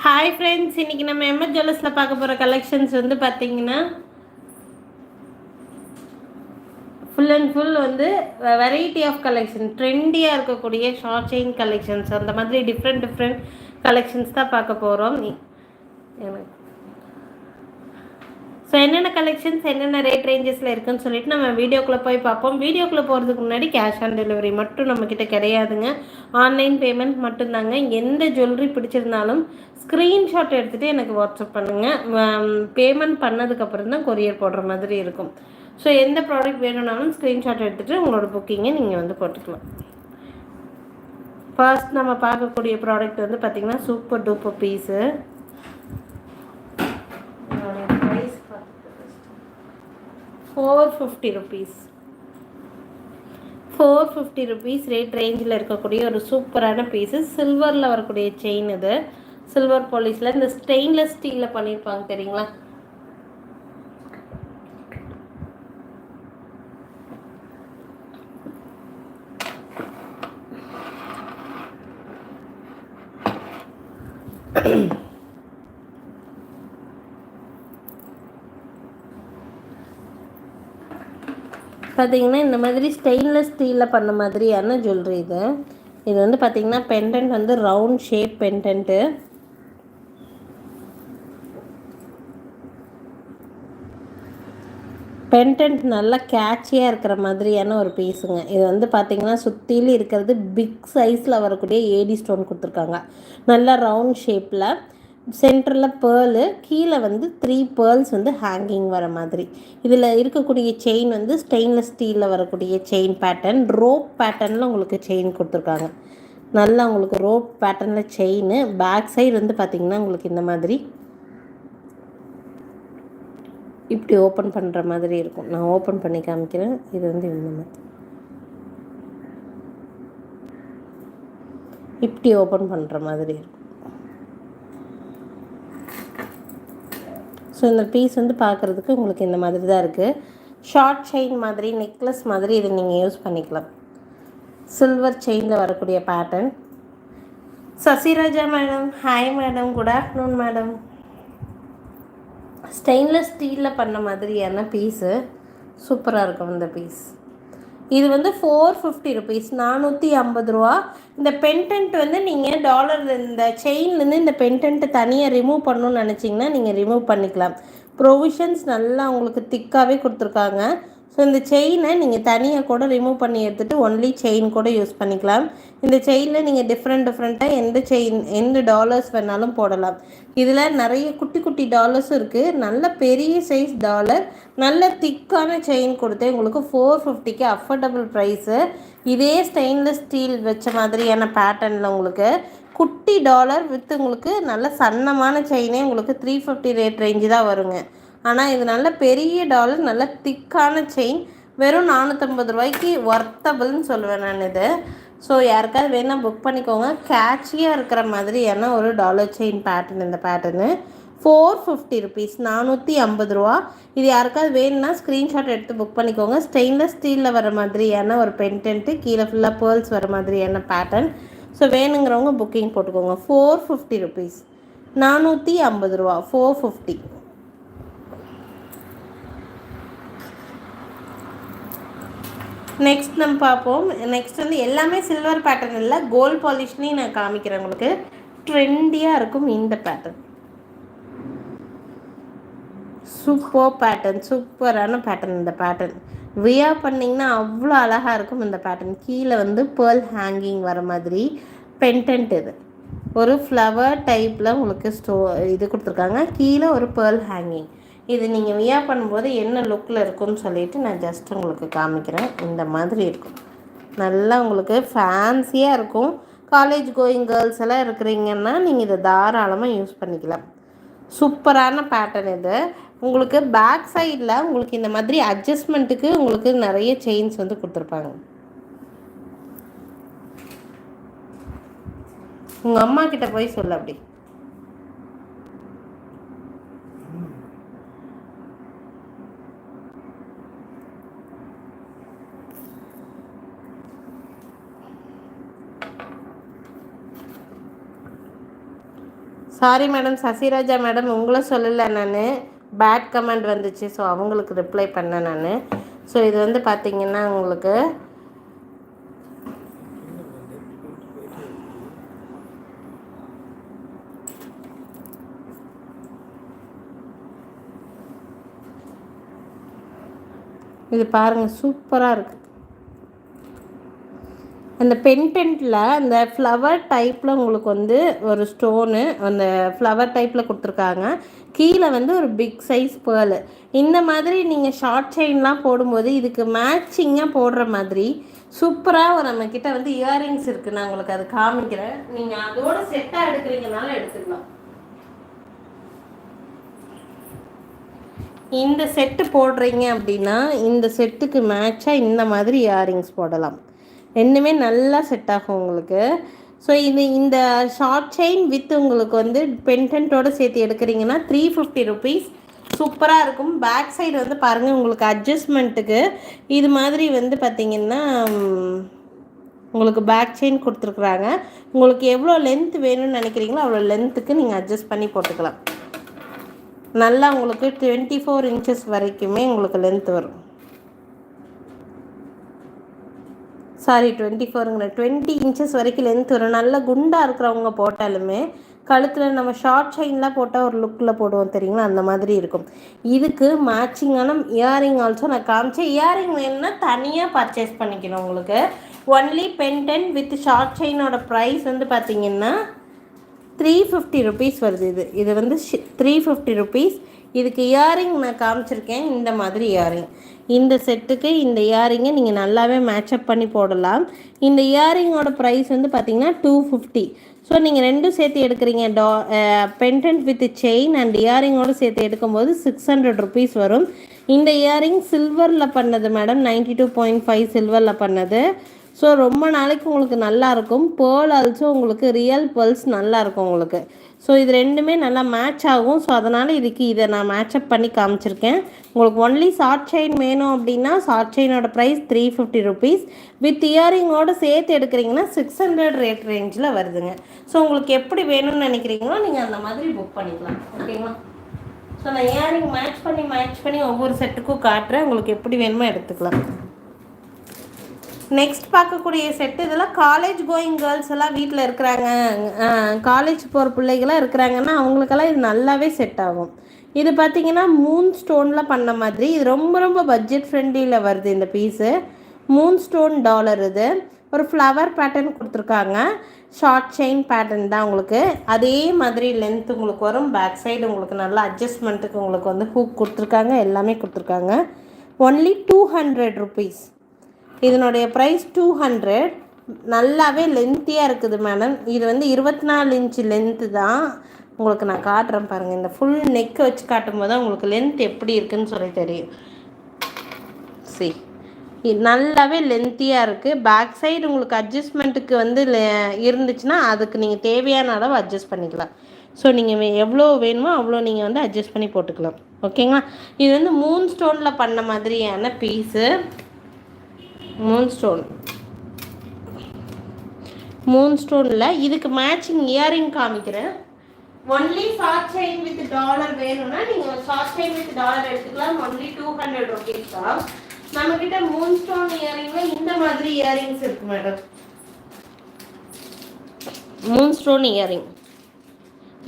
Hi friends இன்னைக்கு நம்ம MS ஜுவல்லர்ஸில் பார்க்க போகிற கலெக்ஷன்ஸ் வந்து பார்த்தீங்கன்னா ஃபுல் அண்ட் ஃபுல் வந்து வெரைட்டி ஆஃப் கலெக்ஷன் ட்ரெண்டியாக இருக்கக்கூடிய ஷார்ட் செயின் கலெக்ஷன்ஸ் அந்த மாதிரி டிஃப்ரெண்ட் டிஃப்ரெண்ட் கலெக்ஷன்ஸ் தான் பார்க்க போகிறோம் எனக்கு ஸோ என்னென்ன கலெக்ஷன்ஸ் என்னென்ன ரேட் ரேஞ்சஸில் இருக்குன்னு சொல்லிட்டு நம்ம வீடியோக்குள்ளே போய் பார்ப்போம். வீடியோக்குள்ளே போகிறதுக்கு முன்னாடி கேஷ் ஆன் டெலிவரி மட்டும் நம்மக்கிட்ட கிடையாதுங்க. ஆன்லைன் பேமெண்ட் மட்டும்தாங்க. எந்த ஜுவல்லரி பிடிச்சிருந்தாலும் ஸ்க்ரீன்ஷாட் எடுத்துகிட்டு எனக்கு வாட்ஸ்அப் பண்ணுங்கள் பேமெண்ட் பண்ணதுக்கப்புறம் தான் கொரியர் போடுற மாதிரி இருக்கும். ஸோ எந்த ப்ராடக்ட் வேணும்னாலும் ஸ்க்ரீன்ஷாட் எடுத்துகிட்டு உங்களோட புக்கிங்கை நீங்கள் வந்து போட்டுக்கலாம். ஃபர்ஸ்ட் நம்ம பார்க்கக்கூடிய ப்ராடக்ட் வந்து பார்த்திங்கன்னா super duper piece four fifty rupees. Four fifty rupees rate ரேஞ்சில் இருக்கக்கூடிய ஒரு சூப்பரான பீஸு. சில்வரில் வரக்கூடிய செயின் இது. சில்வர் பாலிஷில் இந்த ஸ்டெயின்லெஸ் ஸ்டீலில் பண்ணியிருப்பாங்க தெரியுங்களா? பார்த்தீங்கன்னா இந்த மாதிரி ஸ்டெயின்லெஸ் ஸ்டீலில் பண்ண மாதிரியான ஜுவல்லரி இது. இது வந்து பார்த்திங்கன்னா பெண்டன்ட் வந்து ரவுண்ட் ஷேப் பெண்டன்ட்டு பென்டன்ட் நல்லா கேட்சியாக இருக்கிற மாதிரியான ஒரு பீஸுங்க இது வந்து பார்த்திங்கன்னா சுற்றிலும் இருக்கிறது பிக் சைஸில் வரக்கூடிய ஏடி ஸ்டோன் கொடுத்துருக்காங்க. நல்லா ரவுண்ட் ஷேப்பில் சென்டரில் பேர்லு கீழே வந்து த்ரீ பேர்ல்ஸ் வந்து ஹேங்கிங் வர மாதிரி. இதில் இருக்கக்கூடிய செயின் வந்து ஸ்டெயின்லெஸ் ஸ்டீலில் வரக்கூடிய செயின் பேட்டர்ன் ரோப் பேட்டர்னில் உங்களுக்கு செயின் கொடுத்துருக்காங்க. நல்லா உங்களுக்கு ரோப் பேட்டர்னில் செயின் பேக் சைடு வந்து பார்த்திங்கன்னா உங்களுக்கு இந்த மாதிரி இப்படி ஓப்பன் பண்ணுற மாதிரி இருக்கும். நான் ஓப்பன் பண்ணி காமிக்கிறேன். இது வந்து இந்த மாதிரி. இப்படி ஓப்பன் பண்ணுற மாதிரி இருக்கும். ஸோ இந்த பீஸ் வந்து பார்க்குறதுக்கு உங்களுக்கு இந்த மாதிரி தான் இருக்குது ஷார்ட் செயின் மாதிரி நெக்லஸ் மாதிரி இதை நீங்கள் யூஸ் பண்ணிக்கலாம். சில்வர் செயினில் வரக்கூடிய pattern Sasiraja madam hi madam good afternoon madam stainless ஸ்டீலில் பண்ண மாதிரியான பீஸு சூப்பராக இருக்கும் இந்த பீஸ் இது வந்து ஃபோர் ஃபிஃப்டி ருபீஸ் நானூற்றி ஐம்பது ரூபா. இந்த பென்டென்ட் வந்து நீங்கள் டாலர் இந்த செயின்லேருந்து இந்த பென்டென்ட்டு தனியாக ரிமூவ் பண்ணணும்னு நினச்சிங்கன்னா நீங்கள் ரிமூவ் பண்ணிக்கலாம். ப்ரொவிஷன்ஸ் நல்லா உங்களுக்கு திக்காகவே கொடுத்துருக்காங்க. ஸோ இந்த செயினை நீங்கள் தனியாக கூட ரிமூவ் பண்ணி எடுத்துகிட்டு ஒன்லி செயின் கூட யூஸ் பண்ணிக்கலாம். இந்த செயினில் நீங்கள் டிஃப்ரெண்ட் டிஃப்ரெண்ட்டாக எந்த செயின் எந்த டாலர்ஸ் வேணாலும் போடலாம். இதில் நிறைய குட்டி குட்டி டாலர்ஸும் இருக்குது நல்ல பெரிய சைஸ் டாலர் நல்ல திக்கான செயின் கொடுத்து உங்களுக்கு ஃபோர் ஃபிஃப்டிக்கு அஃபோர்டபுள் ப்ரைஸு இதே ஸ்டெயின்லெஸ் ஸ்டீல் வச்ச மாதிரியான பேட்டர்னில் உங்களுக்கு குட்டி டாலர் வித் உங்களுக்கு நல்ல சன்னமான செயினே உங்களுக்கு த்ரீ ஃபிஃப்டி ரேட் ரேஞ்சு தான் வருங்க. ஆனால் இது நல்ல பெரிய டாலர் நல்ல திக்கான செயின் வெறும் நானூற்றம்பது ரூபாய்க்கு ஒர்த்தபிள்னு சொல்லுவேன் நான் இது. ஸோ யாருக்காவது வேணால் புக் பண்ணிக்கோங்க. கேட்சியாக இருக்கிற மாதிரியான ஒரு டாலர் செயின் பேட்டர்ன் இந்த பேட்டர்னு ஃபோர் ஃபிஃப்டி ருபீஸ் நானூற்றி ஐம்பது ரூபா. இது யாருக்காவது வேணும்னா ஸ்க்ரீன்ஷாட் எடுத்து புக் பண்ணிக்கோங்க. ஸ்டெயின்லெஸ் ஸ்டீலில் வர மாதிரியான ஒரு பென்டென்ட்டு கீழே ஃபுல்லாக பேர்ல்ஸ் வர மாதிரியான பேட்டர்ன் ஸோ வேணுங்கிறவங்க புக்கிங் போட்டுக்கோங்க. ஃபோர் ஃபிஃப்டி ருபீஸ் நானூற்றி ஐம்பது ரூபா. ஃபோர் ஃபிஃப்டி நெக்ஸ்ட் நம்ம பார்ப்போம். நெக்ஸ்ட் வந்து எல்லாமே சில்வர் பேட்டர்ன் இல்லை கோல்ட் பாலிஷ்னே நான் காமிக்கிறேன் உங்களுக்கு. ட்ரெண்டியாக இருக்கும் இந்த பேட்டர்ன் சூப்பர் பேட்டர்ன் சூப்பரான பேட்டர்ன் இந்த பேட்டர்ன் வியா பண்ணிங்கன்னா அவ்வளோ அழகாக இருக்கும் இந்த பேட்டர்ன் கீழே வந்து பேர்ல் ஹேங்கிங் வர மாதிரி பென்டென்ட் இது. ஒரு ஃப்ளவர் டைப்பில் உங்களுக்கு ஸ்டோ இது கொடுத்துருக்காங்க. கீழே ஒரு பேர்ல் ஹேங்கிங் இது நீங்கள் வியா பண்ணும்போது என்ன லுக்கில் இருக்கும்னு சொல்லிட்டு நான் ஜஸ்ட் உங்களுக்கு காமிக்கிறேன். இந்த மாதிரி இருக்கும். நல்லா உங்களுக்கு ஃபேன்சியாக இருக்கும். காலேஜ் கோயிங் கேர்ள்ஸ் எல்லாம் இருக்கிறீங்கன்னா நீங்கள் இதை தாராளமாக யூஸ் பண்ணிக்கலாம். சூப்பரான பேட்டர்ன் இது. உங்களுக்கு பேக் சைடில் உங்களுக்கு இந்த மாதிரி அட்ஜஸ்ட்மெண்ட்டுக்கு உங்களுக்கு நிறைய செயின்ஸ் வந்து கொடுத்துருப்பாங்க. உங்கள் அம்மா கிட்ட போய் சொல்ல அப்படி. சாரி மேடம் சசிராஜா மேடம் உங்களை சொல்லலை நான். பேட் கமெண்ட் வந்துச்சு. ஸோ அவங்களுக்கு ரிப்ளை பண்ணேன் நான். ஸோ இது வந்து பார்த்தீங்கன்னா உங்களுக்கு இது பாருங்கள் சூப்பராக இருக்குது அந்த பென்டென்ட்டில் அந்த ஃப்ளவர் டைப்பில் உங்களுக்கு வந்து ஒரு ஸ்டோனு அந்த ஃப்ளவர் டைப்பில் கொடுத்துருக்காங்க. கீழே வந்து ஒரு பிக் சைஸ் பேர்லு இந்த மாதிரி நீங்கள் ஷார்ட் செயின்லாம் போடும்போது இதுக்கு மேட்சிங்காக போடுற மாதிரி சூப்பராக ஒரு நம்மக்கிட்ட வந்து இயரிங்ஸ் இருக்குது நான் உங்களுக்கு அது காமிக்கிறேன். நீங்கள் அதோட செட்டாக எடுக்கிறீங்கனால எடுத்துக்கலாம். இந்த செட்டு போடுறீங்க அப்படின்னா இந்த செட்டுக்கு மேட்சாக இந்த மாதிரி இயரிங்ஸ் போடலாம். ரெண்டுமே நல்லா செட் ஆகும் உங்களுக்கு. ஸோ இது இந்த ஷார்ட் செயின் வித் உங்களுக்கு வந்து பென்டென்ட்டோடு சேர்த்து எடுக்கிறீங்கன்னா த்ரீ ஃபிஃப்டி ருபீஸ் சூப்பராக இருக்கும். பேக் சைடு வந்து பாருங்கள் உங்களுக்கு அட்ஜஸ்ட்மெண்ட்டுக்கு இது மாதிரி வந்து பார்த்திங்கன்னா உங்களுக்கு பேக் செயின் கொடுத்துருக்குறாங்க. உங்களுக்கு எவ்வளோ லென்த் வேணும்னு நினைக்கிறீங்களோ அவ்வளோ லென்த்துக்கு நீங்கள் அட்ஜஸ்ட் பண்ணி போட்டுக்கலாம். நல்லா உங்களுக்கு டுவெண்ட்டி ஃபோர் இன்ச்சஸ் வரைக்குமே உங்களுக்கு லென்த் வரும். சாரி டுவெண்ட்டி ஃபோருங்கிற டுவெண்ட்டி இன்ச்சஸ் வரைக்கும் லென்த் வரும். நல்லா குண்டாக இருக்கிறவங்க போட்டாலுமே கழுத்தில் நம்ம ஷார்ட் செயின்லாம் போட்டால் ஒரு லுக்கில் போடுவோம் தெரியுங்களா? அந்த மாதிரி இருக்கும். இதுக்கு மேட்சிங்கான இயரிங் ஆல்சோ நான் காமிச்சேன். இயரிங் வேணும்னா தனியாக பர்ச்சேஸ் பண்ணிக்கணும் உங்களுக்கு. ஒன்லி பென்டென் வித் ஷார்ட் செயினோட ப்ரைஸ் வந்து பார்த்திங்கன்னா த்ரீ ஃபிஃப்டி ருபீஸ் வருது இது. இது வந்து த்ரீ ஃபிஃப்டி ருபீஸ் இதுக்கு இயரிங் நான் காமிச்சிருக்கேன். இந்த மாதிரி இயரிங் இந்த செட்டுக்கு இந்த இயரிங்கை நீங்கள் நல்லாவே மேட்சப் பண்ணி போடலாம். இந்த இயரிங்கோட ப்ரைஸ் வந்து பார்த்திங்கன்னா டூ ஃபிஃப்டி ஸோ நீங்கள் ரெண்டும் சேர்த்து எடுக்கிறீங்க. டா பென்டென்ட் வித் செயின் அண்ட் இயரிங்கோடு சேர்த்து எடுக்கும்போது சிக்ஸ் ஹண்ட்ரட் ருபீஸ் வரும். இந்த இயரிங் சில்வரில் பண்ணது madam ninety two point five சில்வரில் பண்ணது. ஸோ ரொம்ப நாளைக்கு உங்களுக்கு நல்லாயிருக்கும் பேர்ல் ஆல்சோ உங்களுக்கு ரியல் பேர்ல்ஸ் நல்லாயிருக்கும் உங்களுக்கு. ஸோ இது ரெண்டுமே நல்லா மேட்ச் ஆகும். ஸோ அதனால் இதுக்கு இதை நான் மேட்சப் பண்ணி காமிச்சிருக்கேன். உங்களுக்கு ஒன்லி ஷார்ட் செயின் வேணும் அப்படின்னா short செயினோட price three fifty rupees with இயரிங்கோடு சேர்த்து எடுக்கிறீங்கன்னா சிக்ஸ் ஹண்ட்ரட் ரேட் ரேஞ்சில் வருதுங்க. ஸோ உங்களுக்கு எப்படி வேணும்னு நினைக்கிறீங்களோ நீங்கள் அந்த மாதிரி புக் பண்ணிக்கலாம். ஓகேங்களா ஸோ நான் இயரிங் மேட்ச் பண்ணி மேட்ச் பண்ணி ஒவ்வொரு செட்டுக்கும் காட்டுறேன். உங்களுக்கு எப்படி வேணுமோ எடுத்துக்கலாம். நெக்ஸ்ட் பார்க்கக்கூடிய செட்டு இதெல்லாம் காலேஜ் கோயிங் கேர்ள்ஸ் எல்லாம் வீட்டில் இருக்கிறாங்க. காலேஜ் போகிற பிள்ளைகளாம் இருக்கிறாங்கன்னா அவங்களுக்கெல்லாம் இது நல்லாவே செட் ஆகும். இது பார்த்தீங்கன்னா மூன் ஸ்டோனில் பண்ண மாதிரி. இது ரொம்ப ரொம்ப பட்ஜெட் ஃப்ரெண்ட்லியில் வருது இந்த பீஸு மூன் ஸ்டோன் டாலர் இது. ஒரு ஃப்ளவர் பேட்டர்ன் கொடுத்துருக்காங்க. ஷார்ட் செயின் பேட்டர்ன் தான் உங்களுக்கு. அதே மாதிரி லென்த் உங்களுக்கு வரும். பேக் சைடு உங்களுக்கு நல்லா அட்ஜஸ்ட்மெண்ட்டுக்கு உங்களுக்கு வந்து ஹூக் கொடுத்துருக்காங்க. எல்லாமே கொடுத்துருக்காங்க. ஒன்லி டூ ஹண்ட்ரட் ருபீஸ் இதனுடைய ப்ரைஸ் டூ ஹண்ட்ரட் நல்லாவே லென்த்தியாக இருக்குது மேடம் இது வந்து இருபத்தி நாலு இன்ச்சு லென்த்து தான். உங்களுக்கு நான் காட்டுறேன் பாருங்கள் இந்த ஃபுல் நெக்கை வச்சு காட்டும் போது தான் உங்களுக்கு லென்த் எப்படி இருக்குதுன்னு சொல்லி தெரியும். சி நல்லாவே லென்த்தியாக இருக்குது பேக் சைடு உங்களுக்கு அட்ஜஸ்ட்மெண்ட்டுக்கு வந்து இருந்துச்சுன்னா அதுக்கு நீங்கள் தேவையான அளவு அட்ஜஸ்ட் பண்ணிக்கலாம். ஸோ நீங்கள் எவ்வளோ வேணுமோ அவ்வளோ நீங்கள் வந்து அட்ஜஸ்ட் பண்ணி போட்டுக்கலாம். ஓகேங்களா இது வந்து மூன் ஸ்டோனில் பண்ண மாதிரியான பீஸு மூன் ஸ்டோன் மூன் ஸ்டோனில் இதுக்கு மேட்சிங் இயரிங் காமிக்கிறேன். Only short chain with dollar வேணும்னா நீங்கள் ஷார்ட் செயின் வித் டாலர் எடுத்துக்கலாம். ஒன்லி டூ ஹண்ட்ரட் ருபீஸ் தான். நம்மக்கிட்ட மூன் ஸ்டோன் இயரிங்ல இந்த மாதிரி இயரிங்ஸ் இருக்கு மேடம் மூன் ஸ்டோன் இயரிங்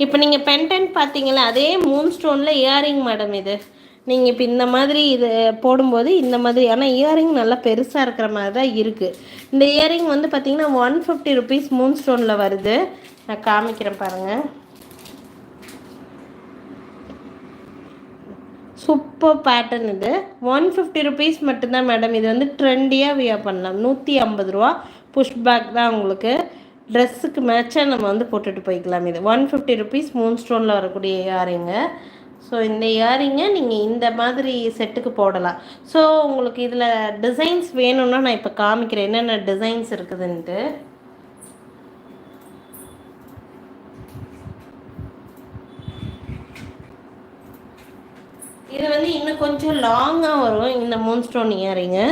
இப்போ நீங்கள் பென்டென்ட் பார்த்தீங்களா அதே மூன் ஸ்டோனில் இயரிங் மேடம் இது. நீங்கள் இப்போ இந்த மாதிரி இது போடும்போது இந்த மாதிரி ஆனால் இயரிங் நல்லா பெருசாக இருக்கிற மாதிரி தான் இருக்குது இந்த இயரிங் வந்து பார்த்திங்கன்னா ஒன் ஃபிஃப்டி ருபீஸ் மூன் ஸ்டோனில் வருது. நான் காமிக்கிறேன் பாருங்கள் சூப்பர் பேட்டர்ன் இது. ஒன் ஃபிஃப்டி ருபீஸ் மட்டும்தான் மேடம் இது வந்து ட்ரெண்டியாக வியா பண்ணலாம். நூற்றி ஐம்பது ரூபா புஷ் பேக் தான் உங்களுக்கு. ட்ரெஸ்ஸுக்கு மேட்சாக நம்ம வந்து போட்டுட்டு போய்க்கலாம். இது ஒன் ஃபிஃப்டி ருபீஸ் மூன் ஸ்டோனில் வரக்கூடிய இயரிங்கு ஸோ இந்த இயரிங்கை நீங்கள் இந்த மாதிரி செட்டுக்கு போடலாம். ஸோ உங்களுக்கு இதில் டிசைன்ஸ் வேணும்னா நான் இப்போ காமிக்கிறேன். என்னென்ன டிசைன்ஸ் இருக்குதுன்ட்டு. இது வந்து இன்னும் கொஞ்சம் லாங்காக வரும். இந்த மூன் ஸ்டோன் இயரிங்கு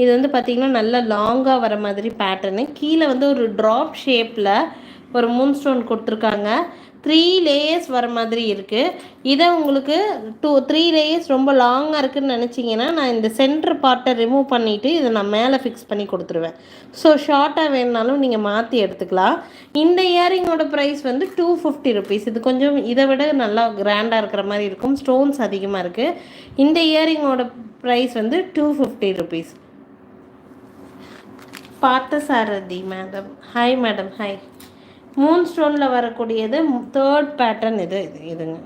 இது வந்து பார்த்திங்கன்னா நல்லா லாங்காக வர மாதிரி பேட்டர்னு கீழே வந்து ஒரு ட்ராப் ஷேப்பில் ஒரு மூன் ஸ்டோன் கொடுத்துருக்காங்க. த்ரீ லேயர்ஸ் வர மாதிரி இருக்குது இதை உங்களுக்கு டூ த்ரீ லேயர்ஸ் ரொம்ப லாங்காக இருக்குதுன்னு நினச்சிங்கன்னா நான் இந்த சென்டர் பார்ட்டை ரிமூவ் பண்ணிவிட்டு இதை நான் மேலே ஃபிக்ஸ் பண்ணி கொடுத்துருவேன். ஸோ ஷார்ட்டாக வேணுனாலும் நீங்கள் மாற்றி எடுத்துக்கலாம். இந்த இயரிங்கோட ப்ரைஸ் வந்து டூ ஃபிஃப்டி ருபீஸ் இது கொஞ்சம் இதை விட நல்லா கிராண்டாக இருக்கிற மாதிரி இருக்கும். ஸ்டோன்ஸ் அதிகமாக இருக்குது இந்த இயரிங்கோட ப்ரைஸ் வந்து two fifty rupees Parthasarathy madam hi madam hi moon ஸ்டோனில் வரக்கூடியது தேர்ட் பேட்டர்ன் இது இது இதுங்க.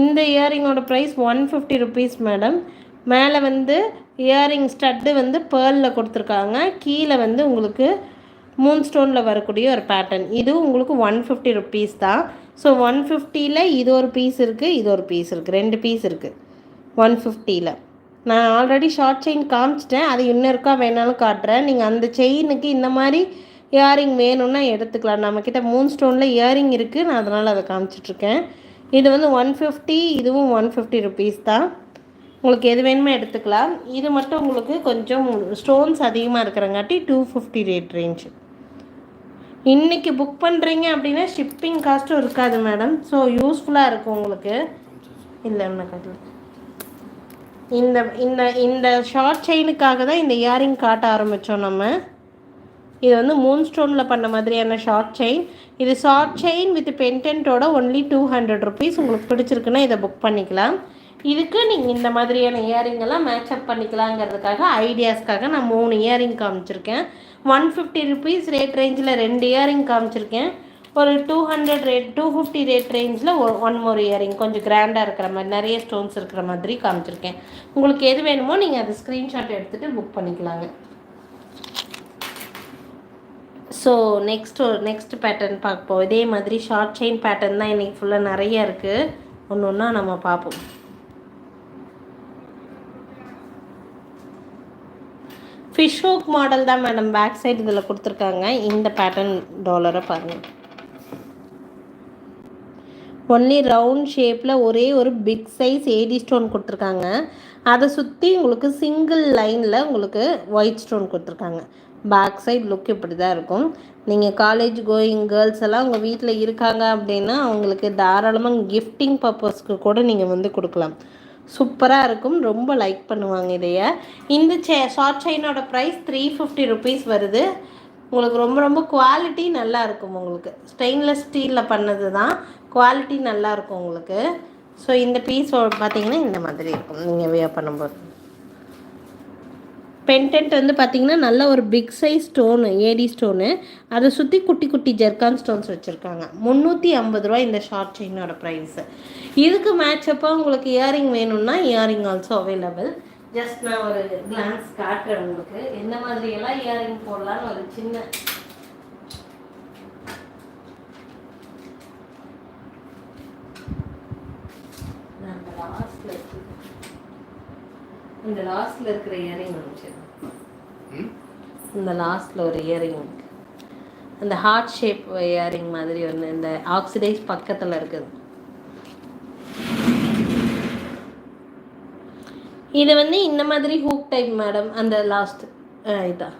இந்த இயரிங்கோட price one fifty rupees madam மேலே வந்து இயரிங் ஸ்டட்டு வந்து பேர்லில் கொடுத்துருக்காங்க. கீழே வந்து உங்களுக்கு மூன் ஸ்டோனில் வரக்கூடிய ஒரு பேட்டர்ன் இது உங்களுக்கு ஒன் ஃபிஃப்டி ருபீஸ் தான். ஸோ ஒன் ஃபிஃப்டியில் இது ஒரு பீஸ் இருக்குது இது ஒரு பீஸ் இருக்குது ரெண்டு பீஸ் இருக்குது ஒன் ஃபிஃப்டியில் நான் ஆல்ரெடி ஷார்ட் செயின் காமிச்சிட்டேன். அது இன்னும் இருக்கா வேணாலும் காட்டுறேன். நீங்கள் அந்த செயினுக்கு இந்த மாதிரி இயரிங் வேணும்னா எடுத்துக்கலாம். நம்மக்கிட்ட மூன் ஸ்டோனில் இயரிங் இருக்குது நான் அதனால் அதை காமிச்சிட்ருக்கேன். இது வந்து ஒன் ஃபிஃப்டி இதுவும் ஒன் ஃபிஃப்டி ருபீஸ் தான். உங்களுக்கு எது வேணுமோ எடுத்துக்கலாம். இது மட்டும் உங்களுக்கு கொஞ்சம் ஸ்டோன்ஸ் அதிகமாக இருக்கிறங்காட்டி டூ ஃபிஃப்டி ரேட் ரேஞ்ச் இன்றைக்கி புக் பண்ணுறீங்க அப்படின்னா ஷிப்பிங் காஸ்ட்டும் இருக்காது மேடம் ஸோ யூஸ்ஃபுல்லாக இருக்கும் உங்களுக்கு. இல்லை என்ன இந்த இந்த இந்த ஷார்ட் செயினுக்காக தான் இந்த இயரிங் காட்ட ஆரம்பித்தோம் நம்ம. இது வந்து மூன் ஸ்டோனில் பண்ண மாதிரியான ஷார்ட் செயின் இது ஷார்ட் செயின் வித் பென்டென்ட்டோட ஒன்லி டூ ஹண்ட்ரட் ருபீஸ் உங்களுக்கு பிடிச்சிருக்குன்னா இதை புக் பண்ணிக்கலாம். இதுக்கு நீங்கள் இந்த மாதிரியான இயரிங்கெல்லாம் மேட்சப் பண்ணிக்கலாங்கிறதுக்காக ஐடியாஸ்க்காக நான் மூணு இயரிங் காமிச்சிருக்கேன். ஒன் ஃபிஃப்டி ருபீஸ் ரேட் ரேஞ்சில் ரெண்டு இயரிங் காமிச்சிருக்கேன். ஒரு two hundred rate two fifty rate ரேஞ்சில் ஒன் மோர் இயரிங் கொஞ்சம் கிராண்டாக இருக்கிற மாதிரி நிறைய ஸ்டோன்ஸ் இருக்கிற மாதிரி காமிச்சிருக்கேன். உங்களுக்கு எது வேணுமோ நீங்கள் அது ஸ்க்ரீன்ஷாட் எடுத்துகிட்டு புக் பண்ணிக்கலாங்க. ஸோ நெக்ஸ்ட் நெக்ஸ்ட் பேட்டர்ன் பார்ப்போம். இதே மாதிரி ஷார்ட் செயின் பேட்டர்ன் தான் இன்றைக்கி ஃபுல்லாக நிறைய இருக்குது ஒன்று ஒன்றா நம்ம பார்ப்போம். ஃபிஷ் ஹோக் மாடல் தான் மேடம் பேக் சைடு இதில் கொடுத்துருக்காங்க. இந்த பேட்டர்ன் டாலரை பாருங்கள் ஒன்லி ரவுண்ட் ஷேப்பில் ஒரே ஒரு பிக் சைஸ் ஏடி ஸ்டோன் கொடுத்துருக்காங்க. அதை சுற்றி உங்களுக்கு சிங்கிள் லைனில் உங்களுக்கு ஒயிட் ஸ்டோன் கொடுத்துருக்காங்க. பேக் சைட் லுக் இப்படி தான் இருக்கும். நீங்கள் காலேஜ் கோயிங் கேர்ள்ஸ் எல்லாம் உங்கள் வீட்டில் இருக்காங்க அப்படின்னா அவங்களுக்கு தாராளமாக கிஃப்டிங் பர்பஸ்க்கு கூட நீங்கள் வந்து கொடுக்கலாம். சூப்பராக இருக்கும். ரொம்ப லைக் பண்ணுவாங்க இதைய. இந்த சே ஷார்ட் செயினோட ப்ரைஸ் த்ரீ ஃபிஃப்டி ருபீஸ் வருது. உங்களுக்கு ரொம்ப ரொம்ப குவாலிட்டி நல்லா இருக்கும் உங்களுக்கு. ஸ்டெயின்லெஸ் ஸ்டீலில் பண்ணது தான் குவாலிட்டி நல்லாயிருக்கும் உங்களுக்கு. ஸோ இந்த பீஸ் பார்த்தீங்கன்னா இந்த மாதிரி இருக்கும். நீங்கள் வியர் பண்ணும்போது. பென்டென்ட் வந்து பார்த்திங்கன்னா நல்ல ஒரு big size stone AD stone அதை சுற்றி குட்டி குட்டி ஜெர்கான் ஸ்டோன்ஸ் வச்சுருக்காங்க. முந்நூற்றி ஐம்பது ரூபா இந்த ஷார்ட் செயினோட ப்ரைஸு இதுக்கு மேட்சப்பாக உங்களுக்கு இயரிங் வேணும்னா இயரிங் ஆல்சோ அவைலபிள் ஜஸ்ட் நான் ஒரு கிளான்ஸ் காட்டுறேன் உங்களுக்கு. எந்த மாதிரியெல்லாம் இயரிங் போடலான்னு ஒரு சின்ன இந்த லாஸ்ட்ல இருக்கிற இயரிங் இந்த லாஸ்ட்ல ஒரு இயரிங் அந்த ஹார்ட் ஷேப் இயரிங் மாதிரி ஒன்று இந்த ஆக்சிடைஸ் பக்கத்தில் இருக்குது. இது வந்து இந்த மாதிரி ஹூக் டைப் மேடம் அந்த லாஸ்ட் இதான்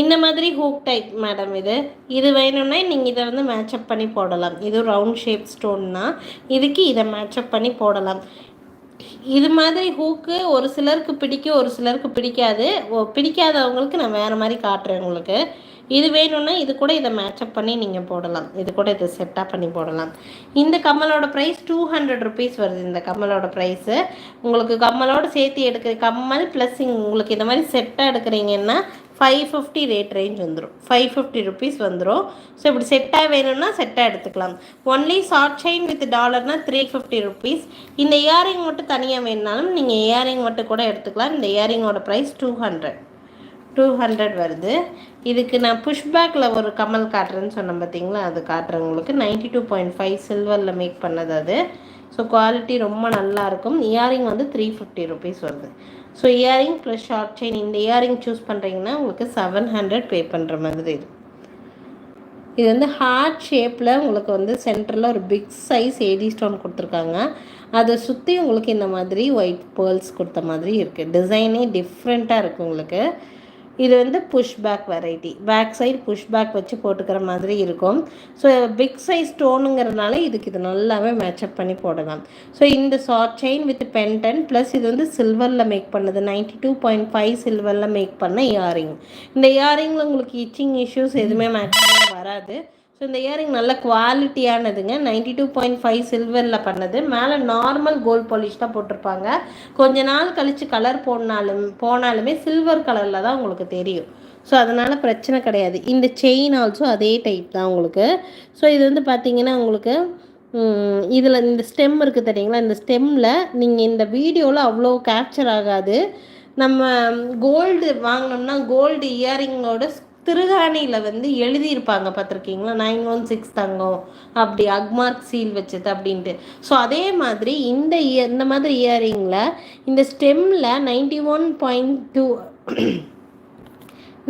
இந்த மாதிரி ஹூக் டைப் மேடம் இது. இது வேணும்னா நீங்கள் இதை வந்து மேட்சப் பண்ணி போடலாம். இது ரவுண்ட் ஷேப் ஸ்டோன்னா இதுக்கு இதை மேட்சப் பண்ணி போடலாம். இது மாதிரி ஹூக்கு ஒரு சிலருக்கு பிடிக்கும் ஒரு சிலருக்கு பிடிக்காது. பிடிக்காதவங்களுக்கு நான் வேறு மாதிரி காட்டுறேன் உங்களுக்கு. இது வேணும்னா இது கூட இதை மேட்சப் பண்ணி நீங்கள் போடலாம். இது கூட இதை செட்டாக பண்ணி போடலாம். இந்த கம்மலோட ப்ரைஸ் டூ ஹண்ட்ரட் ருபீஸ் வருது இந்த கம்மலோட ப்ரைஸு உங்களுக்கு கம்மலோடு சேர்த்து எடுக்கிற கம்மல் ப்ளஸ் உங்களுக்கு இந்த மாதிரி செட்டாக எடுக்கிறீங்கன்னா ஃபைவ் ஃபிஃப்டி ரேட் ரேஞ்ச் வந்துடும் ஃபைவ் ஃபிஃப்டி ருபீஸ் வந்துடும் ஸோ இப்படி செட்டாக வேணும்னா செட்டாக எடுத்துக்கலாம். ஒன்லி ஷார்ட் செயின் வித் டாலர்னால் த்ரீ ஃபிஃப்டி ருபீஸ் இந்த இயரிங் மட்டும் தனியாக வேணுனாலும் நீங்கள் இயரிங் மட்டும் கூட எடுத்துக்கலாம். இந்த இயரிங்கோட price two hundred two hundred வருது. இதுக்கு நான் புஷ்பேக்கில் ஒரு கமல் காட்டுறேன்னு சொன்னேன் பார்த்தீங்களா அது காட்டுறேன் உங்களுக்கு நைன்டி டூ பாயிண்ட் ஃபைவ் சில்வரில் மேக் பண்ணது அது. ஸோ குவாலிட்டி ரொம்ப நல்லாயிருக்கும் இயரிங் வந்து த்ரீ ஃபிஃப்டி ருபீஸ் வருது. So earring plus short chain இந்த இயரிங் சூஸ் பண்ணுறீங்கன்னா உங்களுக்கு செவன் ஹண்ட்ரட் பே பண்ணுற மாதிரி இது. இது வந்து ஹார்ட் ஷேப்பில் உங்களுக்கு வந்து சென்டரில் ஒரு பிக் சைஸ் ஏடி ஸ்டோன் கொடுத்துருக்காங்க. அதை சுற்றி உங்களுக்கு இந்த மாதிரி ஒயிட் பேர்ல்ஸ் கொடுத்த மாதிரி இருக்குது டிசைனே டிஃப்ரெண்ட்டாக இருக்குது உங்களுக்கு. இது வந்து push back variety back side push back வச்சு போட்டுக்கிற மாதிரி இருக்கும். ஸோ பிக் சைஸ் ஸ்டோனுங்கிறதுனால இதுக்கு இது நல்லாவே மேட்சப் பண்ணி போடலாம். ஸோ இந்த short chain with pendant plus இது வந்து சில்வரில் மேக் பண்ணது. நைன்டி டூ பாயிண்ட் ஃபைவ் சில்வரில் மேக் பண்ண இயரிங் இந்த இயரிங்கில் உங்களுக்கு இச்சிங் இஷ்யூஸ் எதுவுமே மேக்ஸிமம் வராது. ஸோ இந்த இயரிங் நல்ல குவாலிட்டியானதுங்க நைன்டி டூ பாயிண்ட் ஃபைவ் சில்வரில் பண்ணது. மேலே நார்மல் கோல்ட் பாலிஷ் தான் போட்டிருப்பாங்க. கொஞ்ச நாள் கழித்து கலர் போனாலும் போனாலுமே சில்வர் கலரில் தான் உங்களுக்கு தெரியும். ஸோ அதனால் பிரச்சனை கிடையாது. இந்த செயின் ஆல்சோ அதே டைப் தான் உங்களுக்கு. ஸோ இது வந்து பார்த்திங்கன்னா உங்களுக்கு இதில் இந்த ஸ்டெம் இருக்குது தெரியுங்களா? இந்த ஸ்டெம்மில் நீங்கள் இந்த வீடியோவில் அவ்வளோ கேப்சர் ஆகாது. நம்ம கோல்டு வாங்கினோம்னா கோல்டு இயரிங்கோட திருகாணியில் வந்து எழுதியிருப்பாங்க பார்த்துருக்கீங்களா நைன் ஒன் சிக்ஸ் தங்கம் அப்படி அக்மார்க் சீல் வச்சது அப்படின்ட்டு. ஸோ அதே மாதிரி இந்த இயர் இந்த மாதிரி இயரிங்கில் இந்த ஸ்டெம்மில் ninety one point two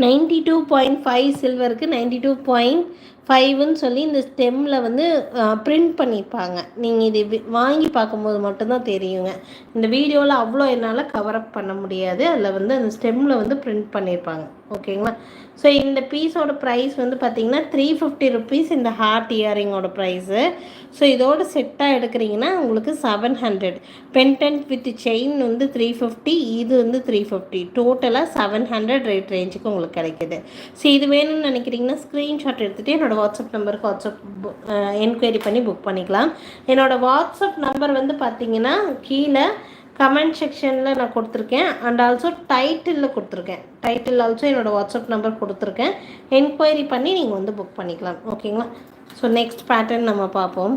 ninety two point five சில்வருக்கு ninety two point ஃபைவ்னு சொல்லி இந்த ஸ்டெம்மில் வந்து ப்ரிண்ட் பண்ணியிருப்பாங்க. நீங்கள் இது வாங்கி பார்க்கும்போது மட்டும்தான் தெரியுங்க. இந்த வீடியோவில் அவ்வளோ என்னால் கவர் அப் பண்ண முடியாது. அதில் வந்து அந்த ஸ்டெம்மில் வந்து ப்ரிண்ட் பண்ணியிருப்பாங்க. ஓகேங்களா? ஸோ இந்த பீஸோட ப்ரைஸ் வந்து பார்த்திங்கன்னா த்ரீ ஃபிஃப்டி ருபீஸ் இந்த ஹார்ட் இயரிங்கோட ப்ரைஸு ஸோ இதோட செட்டாக எடுக்கிறீங்கன்னா உங்களுக்கு seven hundred pendant with chain வந்து த்ரீ ஃபிஃப்டி இது வந்து த்ரீ ஃபிஃப்டி டோட்டலாக செவன் ஹண்ட்ரட் ரேட் ரேஞ்சுக்கு உங்களுக்கு கிடைக்கிது. ஸோ இது வேணும்னு நினைக்கிறீங்கன்னா ஸ்க்ரீன்ஷாட் எடுத்துகிட்டு என்னோடய வாட்ஸ்அப் நம்பருக்கு வாட்ஸ்அப் என்கொயரி பண்ணி புக் பண்ணிக்கலாம். என்னோடய வாட்ஸ்அப் நம்பர் வந்து பார்த்தீங்கன்னா கீழே கமெண்ட் செக்ஷனில் நான் கொடுத்துருக்கேன். அண்ட் ஆல்சோ டைட்டிலில் கொடுத்துருக்கேன். டைட்டில் ஆல்சோ என்னோடய வாட்ஸ்அப் நம்பர் கொடுத்துருக்கேன். என்கொயரி பண்ணி நீங்கள் வந்து புக் பண்ணிக்கலாம். ஓகேங்களா ஸோ நெக்ஸ்ட் பேட்டர்ன் நம்ம பார்ப்போம்.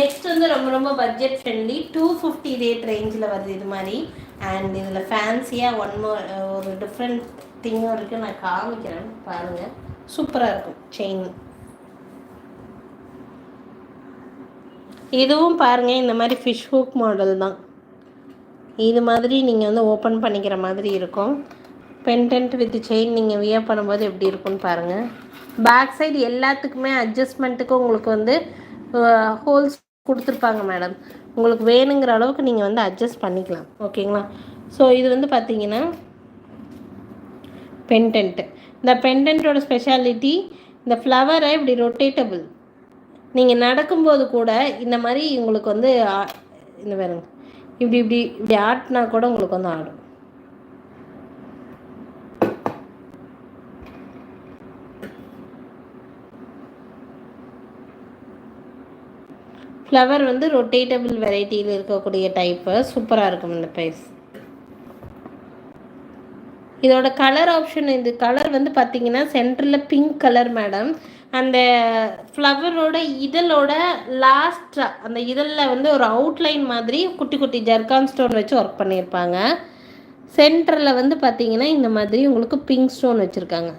நெக்ஸ்ட் வந்து ரொம்ப ரொம்ப budget friendly two fifty rate ரேஞ்சில் வருது இது மாதிரி. அண்ட் இதில் ஃபேன்சியாக ஒன் மோர் ஒரு டிஃப்ரெண்ட் திங்கும் இருக்குது நான் காமிக்கிறேன். பாருங்கள் சூப்பராக இருக்கும். செயின் இதுவும் பாருங்கள் இந்த மாதிரி ஃபிஷ் ஹூக் மாடல் தான். இது மாதிரி நீங்கள் வந்து ஓப்பன் பண்ணிக்கிற மாதிரி இருக்கும். பென்டென்ட் வித் செயின் நீங்கள் வியர் பண்ணும்போது எப்படி இருக்கும்னு பாருங்கள் பேக் சைடு எல்லாத்துக்குமே அட்ஜஸ்ட்மெண்ட்டுக்கு உங்களுக்கு வந்து ஹோல்ஸ் கொடுத்துருப்பாங்க மேடம் உங்களுக்கு வேணுங்கிற அளவுக்கு நீங்கள் வந்து அட்ஜஸ்ட் பண்ணிக்கலாம். ஓகேங்களா ஸோ இது வந்து பார்த்தீங்கன்னா பென்டென்ட்டு இந்த பென்டென்ட்டோட ஸ்பெஷாலிட்டி இந்த ஃப்ளவரை இப்படி ரொட்டேட்டபிள் நீங்கள் நடக்கும்போது கூட இந்த மாதிரி உங்களுக்கு வந்து இந்த பாருங்க. இப்படி இப்படி இப்படி ஆட்டினா கூட உங்களுக்கு வந்து ஆடும். ஃப்ளவர் வந்து ரொட்டேட்டபிள் வெரைட்டியில் இருக்கக்கூடிய டைப்பு சூப்பராக இருக்கும் இந்த ப்ரைஸ் இதோட கலர் ஆப்ஷன் இந்த கலர் வந்து பார்த்தீங்கன்னா சென்டரில் பிங்க் கலர் மேடம் அந்த ஃப்ளவரோட இதழோட லாஸ்ட்டாக அந்த இதழில் வந்து ஒரு அவுட்லைன் மாதிரி குட்டி குட்டி ஜர்கான் ஸ்டோன் வச்சு ஒர்க் பண்ணியிருப்பாங்க. சென்டரில் வந்து பார்த்தீங்கன்னா இந்த மாதிரி உங்களுக்கு பிங்க் ஸ்டோன் வச்சுருக்காங்க.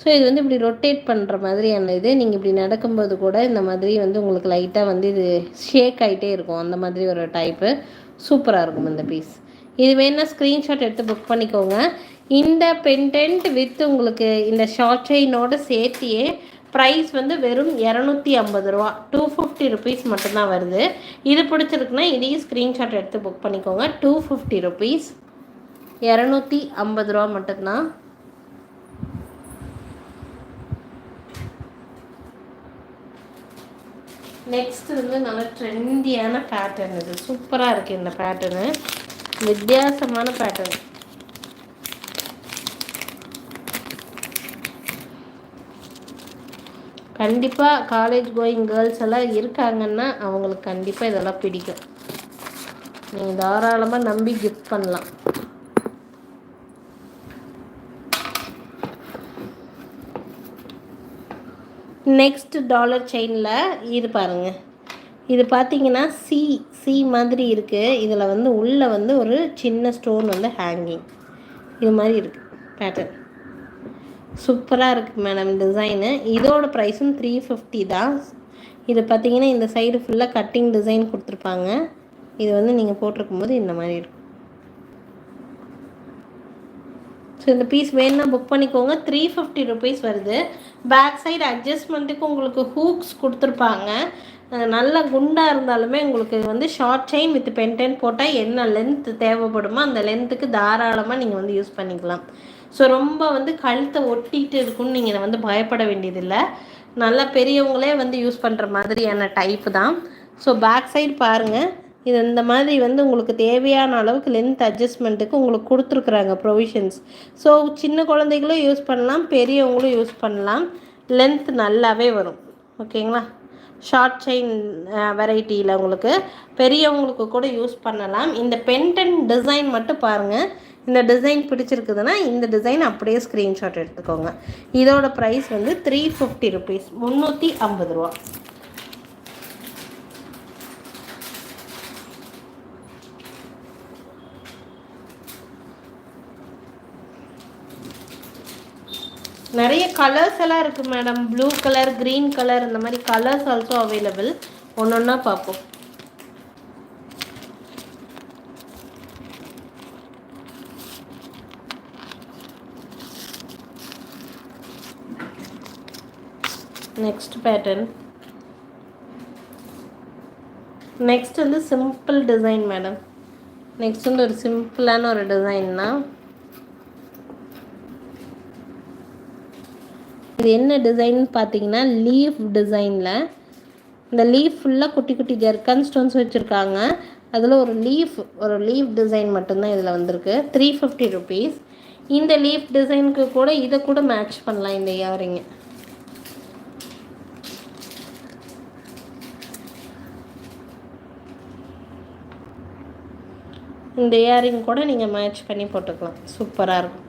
ஸோ இது வந்து இப்படி ரொட்டேட் பண்ணுற மாதிரியான இது நீங்கள் இப்படி நடக்கும்போது கூட இந்த மாதிரி வந்து உங்களுக்கு லைட்டாக வந்து இது ஷேக் ஆகிட்டே இருக்கும். அந்த மாதிரி ஒரு டைப்பு சூப்பராக இருக்கும் இந்த பீஸ் இது வேணால் ஸ்க்ரீன்ஷாட் எடுத்து புக் பண்ணிக்கோங்க. இந்த பென்டென்ட் வித் உங்களுக்கு இந்த ஷார்ட் செயினோட சேர்த்தியே ப்ரைஸ் வந்து வெறும் இரநூத்தி ஐம்பது ரூபா. டூ ஃபிஃப்டி ருபீஸ் மட்டும்தான் வருது. இது பிடிச்சிருக்குன்னா இதையும் ஸ்க்ரீன்ஷாட் எடுத்து புக் பண்ணிக்கோங்க. டூ ஃபிஃப்டி ருபீஸ் இரநூத்தி ஐம்பது ரூபா மட்டும்தான். நெக்ஸ்ட் வந்து நல்ல ட்ரெண்டியான பேட்டர்ன் இது. சூப்பராக இருக்குது இந்த பேட்டர்னு வித்தியாசமான பேட்டர்ன் கண்டிப்பாக காலேஜ் கோயிங் கேர்ள்ஸ் எல்லாம் இருக்காங்கன்னா அவங்களுக்கு கண்டிப்பாக இதெல்லாம் பிடிக்கும். நீங்கள் தாராளமாக நம்பி கிஃப்ட் பண்ணலாம். நெக்ஸ்ட் டாலர் செயினில் இது பாருங்கள் இது பார்த்தீங்கன்னா சி சி மாதிரி இருக்குது இதில் வந்து உள்ளே வந்து ஒரு சின்ன ஸ்டோன் வந்து ஹேங்கிங் இது மாதிரி இருக்குது பேட்டர்ன் சூப்பராக இருக்குது மேடம் டிசைனு இதோட ப்ரைஸும் த்ரீ ஃபிஃப்டி தான். இது பார்த்தீங்கன்னா இந்த சைடு ஃபுல்லாக கட்டிங் டிசைன் கொடுத்துருப்பாங்க. இது வந்து நீங்கள் போட்டிருக்கும் போது இந்த மாதிரி இருக்கும். ஸோ இந்த பீஸ் வேணும்னா புக் பண்ணிக்கோங்க. த்ரீ ஃபிஃப்டி ருபீஸ் வருது. பேக் சைடு அட்ஜஸ்ட்மெண்ட்டுக்கு உங்களுக்கு ஹூக்ஸ் கொடுத்துருப்பாங்க. நல்ல குண்டாக இருந்தாலுமே உங்களுக்கு வந்து ஷார்ட் செயின் வித் பென்டென்ட் போட்டால் என்ன லென்த் தேவைப்படுமோ அந்த லென்த்துக்கு தாராளமாக நீங்கள் வந்து யூஸ் பண்ணிக்கலாம். ஸோ ரொம்ப வந்து கழுத்தை ஒட்டிகிட்டு இருக்குன்னு நீங்கள் வந்து பயப்பட வேண்டியதில்லை. நல்லா பெரியவங்களே வந்து யூஸ் பண்ணுற மாதிரியான டைப்பு தான். ஸோ பேக் சைடு பாருங்கள் இது இந்த மாதிரி வந்து உங்களுக்கு தேவையான அளவுக்கு லென்த் அட்ஜஸ்ட்மெண்ட்டுக்கு உங்களுக்கு கொடுத்துருக்குறாங்க ப்ரொவிஷன்ஸ் ஸோ சின்ன குழந்தைகளும் யூஸ் பண்ணலாம் பெரியவங்களும் யூஸ் பண்ணலாம். லென்த் நல்லாவே வரும். ஓகேங்களா ஷார்ட் செயின் வெரைட்டியில் உங்களுக்கு பெரியவங்களுக்கு கூட யூஸ் பண்ணலாம். இந்த பென்டன் டிசைன் மட்டும் பாருங்கள் இந்த டிசைன் பிடிச்சிருக்குதுன்னா இந்த டிசைன் அப்படியே ஸ்க்ரீன்ஷாட் எடுத்துக்கோங்க. இதோட ப்ரைஸ் வந்து த்ரீ ஃபிஃப்டி ருபீஸ் முந்நூற்றி ஐம்பது ரூபா. நிறைய கலர்ஸ் எல்லாம் இருக்குது madam blue colour green colour இந்த மாதிரி கலர்ஸ் ஆல்சோ அவைலபிள் ஒன்று ஒன்றா பார்ப்போம். நெக்ஸ்ட் பேட்டர்ன் நெக்ஸ்ட் வந்து சிம்பிள் டிசைன் மேடம் நெக்ஸ்ட் வந்து ஒரு சிம்பிளான ஒரு டிசைன்னா இது என்ன டிசைன் பார்த்தீங்கன்னா லீஃப் டிசைனில் இந்த லீஃப் ஃபுல்லாக குட்டி குட்டி ஜெர்கன் ஸ்டோன்ஸ் வச்சுருக்காங்க. அதில் ஒரு லீஃப் ஒரு லீஃப் டிசைன் மட்டும்தான் இதில் வந்திருக்கு. த்ரீ ஃபிஃப்டி ருபீஸ் இந்த லீஃப் டிசைனுக்கு கூட இதை கூட மேட்ச் பண்ணலாம் இந்த இயரிங்கு இந்த இயரிங் கூட நீங்கள் மேட்ச் பண்ணி போட்டுக்கலாம். சூப்பராக இருக்கும்.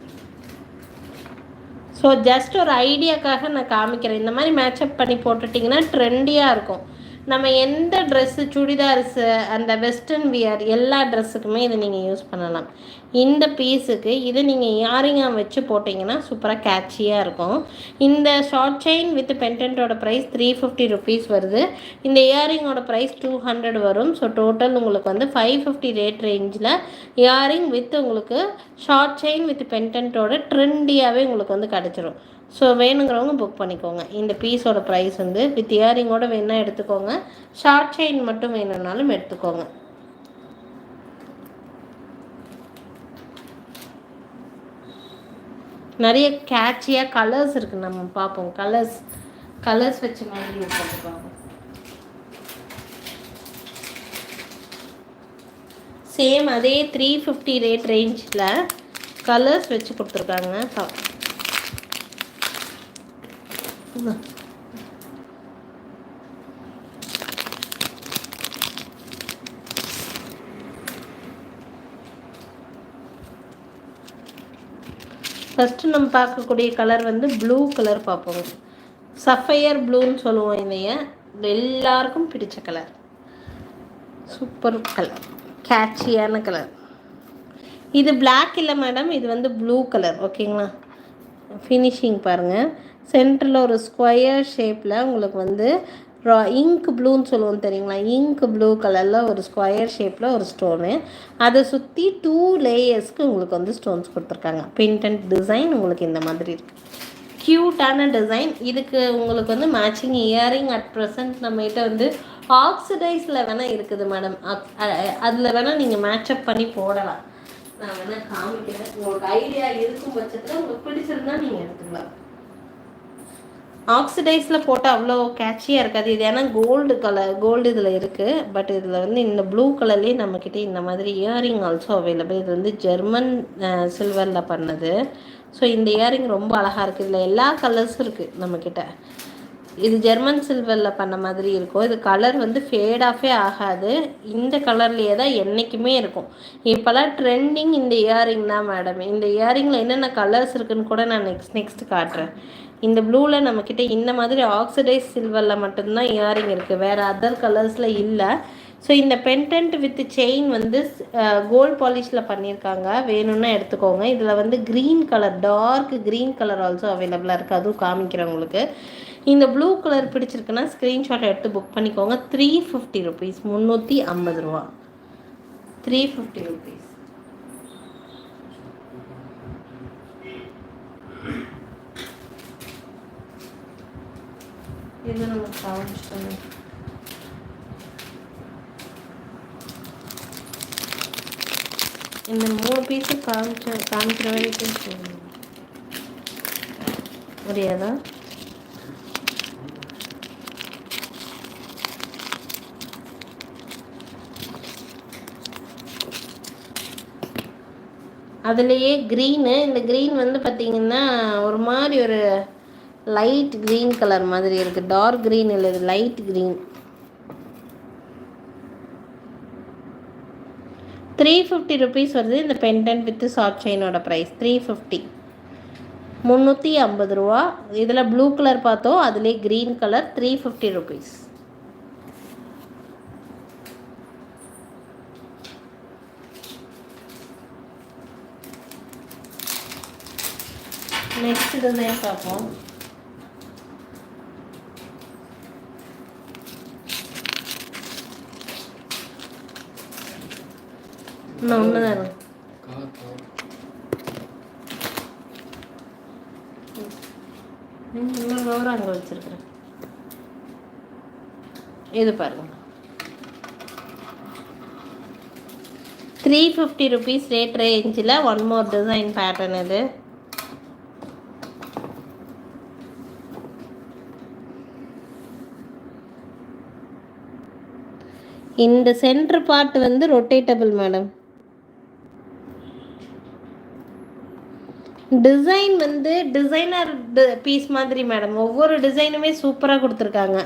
ஸோ ஜஸ்ட் ஒரு ஐடியாக்காக நான் காமிக்கிறேன். இந்த மாதிரி மேட்சப் பண்ணி போட்டுட்டிங்கன்னா ட்ரெண்டியாக இருக்கும். நம்ம எந்த ட்ரெஸ்ஸு சுடிதார்ஸு அந்த வெஸ்டர்ன் வியர் எல்லா ட்ரெஸ்ஸுக்குமே இதை நீங்கள் யூஸ் பண்ணலாம். இந்த பீஸுக்கு இதை நீங்கள் இயாரிங்காக வச்சு போட்டிங்கன்னா சூப்பராக கேட்சியாக இருக்கும். இந்த ஷார்ட் செயின் வித் பென்டென்ட்டோட ப்ரைஸ் த்ரீ ஃபிஃப்டி ருபீஸ் வருது. இந்த இயரிங்கோட ப்ரைஸ் டூ ஹண்ட்ரட் வரும். ஸோ டோட்டல் உங்களுக்கு வந்து ஃபைவ் ஃபிஃப்டி ரேட் ரேஞ்சில் இயரிங் வித் உங்களுக்கு ஷார்ட் செயின் வித் பென்டென்ட்டோட ட்ரெண்டியாகவே உங்களுக்கு வந்து கிடச்சிரும். ஸோ வேணுங்கிறவங்க புக் பண்ணிக்கோங்க. இந்த பீஸோட ப்ரைஸ் வந்து வித் இயரிங்கோட வேணால் எடுத்துக்கோங்க. ஷார்ட் செயின் மட்டும் வேணும்னாலும் எடுத்துக்கோங்க. நிறைய கேட்சியாக கலர்ஸ் இருக்குது நம்ம பார்ப்போம். கலர்ஸ் கலர்ஸ் வச்ச மாதிரி பார்ப்போம். சேம் அதே த்ரீ ஃபிஃப்டி ரேட் ரேஞ்சில் கலர்ஸ் வச்சு கொடுத்துருக்காங்க. ஃபஸ்ட்டு நம்ம பார்க்கக்கூடிய கலர் வந்து ப்ளூ கலர் பார்ப்போம். சஃபையர் ப்ளூன்னு சொல்லுவோம் இதைய. எல்லாருக்கும் பிடிச்ச கலர் சூப்பர் கலர் கேட்சியான கலர் இது பிளாக் இல்லை மேடம் இது வந்து ப்ளூ கலர் ஓகேங்களா ஃபினிஷிங் பாருங்கள் சென்டரில் ஒரு ஸ்கொயர் ஷேப்பில் உங்களுக்கு வந்து இங்க் ப்ளூன்னு சொல்லுவோம் தெரியுங்களா? இங்க் ப்ளூ கலரில் ஒரு ஸ்கொயர் ஷேப்பில் ஒரு ஸ்டோனு. அதை சுற்றி டூ லேயர்ஸ்க்கு உங்களுக்கு வந்து ஸ்டோன்ஸ் கொடுத்துருக்காங்க. பின்டன்ட் டிசைன் உங்களுக்கு இந்த மாதிரி இருக்குது க்யூட்டான டிசைன். இதுக்கு உங்களுக்கு வந்து மேட்சிங் இயரிங் அட் ப்ரெசன்ட் நம்மகிட்ட வந்து ஆக்சிடைஸில் வேணால் இருக்குது மேடம். அதில் வேணால் நீங்கள் மேட்சப் பண்ணி போடலாம். நான் வேணால் காமிக்கிறேன். உங்களுக்கு ஐடியா இருக்கும் பட்சத்தில் உங்களுக்கு பிடிச்சிருந்தா நீங்கள் எடுத்துக்கலாம். ஆக்சிடைஸில் போட்டால் அவ்வளோ கேட்சியாக இருக்காது. இது ஏன்னா கோல்டு கலர் கோல்டு இதில் இருக்குது பட் இதில் வந்து இந்த ப்ளூ கலர்லேயே நம்மக்கிட்ட இந்த மாதிரி இயரிங் ஆல்சோ அவைலபிள் இது வந்து ஜெர்மன் சில்வரில் பண்ணது. ஸோ இந்த இயரிங் ரொம்ப அழகாக இருக்குது இதில் எல்லா கலர்ஸும் இருக்குது நம்மக்கிட்ட இது ஜெர்மன் சில்வரில் பண்ண மாதிரி இருக்கும். இது கலர் வந்து ஃபேடாகவே ஆகாது. இந்த கலர்லேயே தான் என்றைக்குமே இருக்கும். இப்போல்லாம் ட்ரெண்டிங் இந்த இயரிங் தான் மேடம் இந்த இயரிங்கில் என்னென்ன கலர்ஸ் இருக்குதுன்னு கூட நான் நெக்ஸ்ட் நெக்ஸ்ட் காட்டுறேன். இந்த ப்ளூவில் நம்மக்கிட்ட இந்த மாதிரி ஆக்சிடைஸ் சில்வரில் மட்டும்தான் இயரிங் இருக்குது வேறு அதர் கலர்ஸில் இல்லை. ஸோ இந்த பென்டென்ட் வித் செயின் வந்து கோல்ட் பாலிஷில் பண்ணியிருக்காங்க வேணும்னா எடுத்துக்கோங்க. இதில் வந்து green colour dark green colour also அவைலபிளாக இருக்குது அதுவும் காமிக்கிறேன் உங்களுக்கு இந்த ப்ளூ கலர் பிடிச்சிருக்குன்னா ஸ்க்ரீன்ஷாட் எடுத்து புக் பண்ணிக்கோங்க. த்ரீ ஃபிஃப்டி ருபீஸ் முந்நூற்றி ஐம்பது ரூபா. த்ரீ ஃபிஃப்டி ருபீஸ் இது நமக்கு காமிச்சிட்டோம் இந்த மூணு பீஸு காமிச்ச காமிக்கிற வரைக்கும் சொல்லுங்க. முடியாதா அதுலேயே க்ரீனு இந்த க்ரீன் வந்து பார்த்திங்கன்னா ஒரு மாதிரி ஒரு லைட் க்ரீன் கலர் மாதிரி இருக்குது டார்க் க்ரீன் இல்லை இது light green. Three fifty rupees வருது. இந்த பென்டன் வித் ஷார்ட் செயினோட ப்ரைஸ் த்ரீ ஃபிஃப்டி முந்நூற்றி ஐம்பது ரூபா. இதில் ப்ளூ கலர் பார்த்தோம். அதுலேயே green colour three fifty rupees next design பார்ப்போம். இன்னும் ஒன்று தானே இன்னொரு கவர் அங்கே வச்சுருக்குறேன். இது பாருங்க. த்ரீ ஃபிஃப்டி ருபீஸ் ரேட் ரேஞ்சில் ஒன் மோர் டிசைன் பேட்டர்ன் இது. இந்த சென்டர் பார்ட் வந்து ரொட்டேட்டபிள் மேடம் டிசைன் வந்து டிசைனர் பீஸ் மாதிரி மேடம் ஒவ்வொரு டிசைனுமே சூப்பராக கொடுத்துருக்காங்க.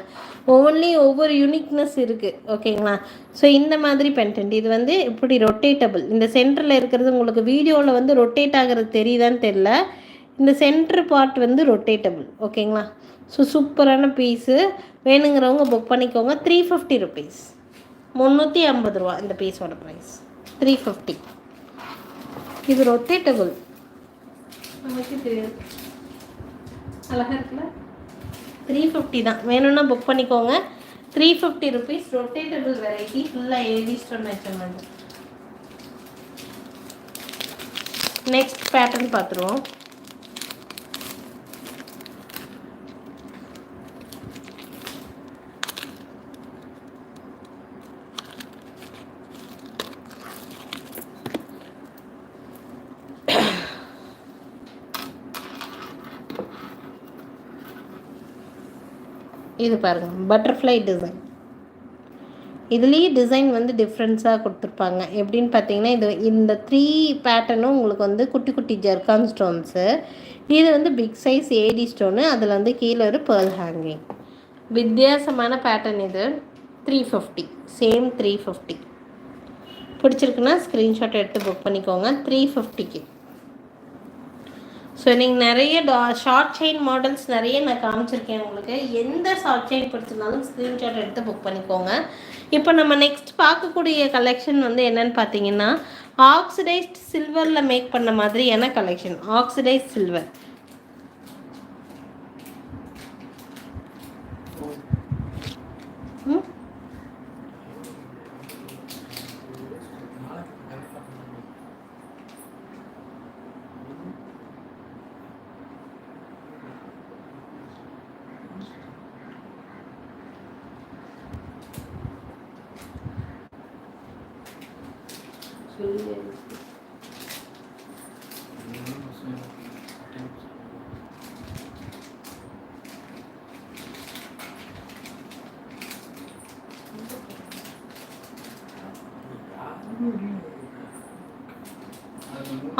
ஒவ்வொன்றிலையும் ஒவ்வொரு யூனிக்னஸ் இருக்குது ஓகேங்களா ஸோ இந்த மாதிரி பென்டென்ட் இது வந்து இப்படி ரொட்டேட்டபிள் இந்த சென்டரில் இருக்கிறது உங்களுக்கு வீடியோவில் வந்து ரொட்டேட் ஆகிறது தெரியுதான்னு தெரில இந்த சென்டர் பார்ட் வந்து ரொட்டேட்டபிள் ஓகேங்களா ஸோ சூப்பரான பீஸு வேணுங்கிறவங்க புக் பண்ணிக்கோங்க. த்ரீ ஃபிஃப்டி ருபீஸ் முந்நூற்றி ஐம்பது ரூபா இந்த பீஸோட ப்ரைஸ் த்ரீ ஃபிஃப்டி இது ரொட்டேட்டபிள் நமக்கு அழகாக இருக்குல்ல? த்ரீ ஃபிஃப்டி தான். வேணும்னா புக் பண்ணிக்கோங்க. Three fifty rupees rotatable variety ஃபுல்லாக AV stone measurement next pattern பார்த்துருவோம். இது பாருங்கள் பட்டர்ஃப்ளை டிசைன் இதுலேயே டிசைன் வந்து டிஃப்ரென்ஸாக கொடுத்துருப்பாங்க. எப்படின்னு பார்த்தீங்கன்னா இது இந்த த்ரீ பேட்டர்னும் உங்களுக்கு வந்து குட்டி குட்டி ஜர்கான் ஸ்டோன்ஸு இது வந்து பிக் சைஸ் ஏடி ஸ்டோனு அதில் வந்து கீழே ஒரு பேர்ல் ஹேங்கிங் வித்தியாசமான பேட்டர்ன் இது three fifty same three fifty பிடிச்சிருக்குன்னா ஸ்க்ரீன்ஷாட் எடுத்து புக் பண்ணிக்கோங்க த்ரீ ஃபிஃப்டிக்கு ஸோ நீங்கள் நிறைய டா ஷார்ட் செயின் மாடல்ஸ் நிறைய நான் காமிச்சிருக்கேன் உங்களுக்கு. எந்த ஷார்ட் செயின் பிடிச்சிருந்தாலும் ஸ்க்ரீன்ஷாட் எடுத்து புக் பண்ணிக்கோங்க. இப்போ நம்ம நெக்ஸ்ட் பார்க்கக்கூடிய கலெக்ஷன் வந்து என்னன்னு பார்த்தீங்கன்னா ஆக்சிடைஸ்ட் சில்வரில் மேக் பண்ண மாதிரியான collection oxidised silver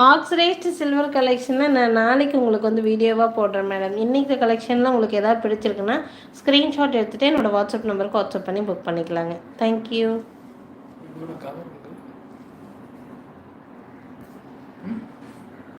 oxidised silver கலெக்ஷனை நான் நாளைக்கு உங்களுக்கு வந்து வீடியோவாக போடுறேன் மேடம் இன்றைக்கி கலெக்ஷனில் உங்களுக்கு எதாவது பிடிச்சிருக்குன்னா ஸ்க்ரீன்ஷாட் எடுத்துகிட்டு என்னோடய வாட்ஸ்அப் நம்பருக்கு வாட்ஸ்அப் பண்ணி புக் பண்ணிக்கலாங்க. தேங்க்யூ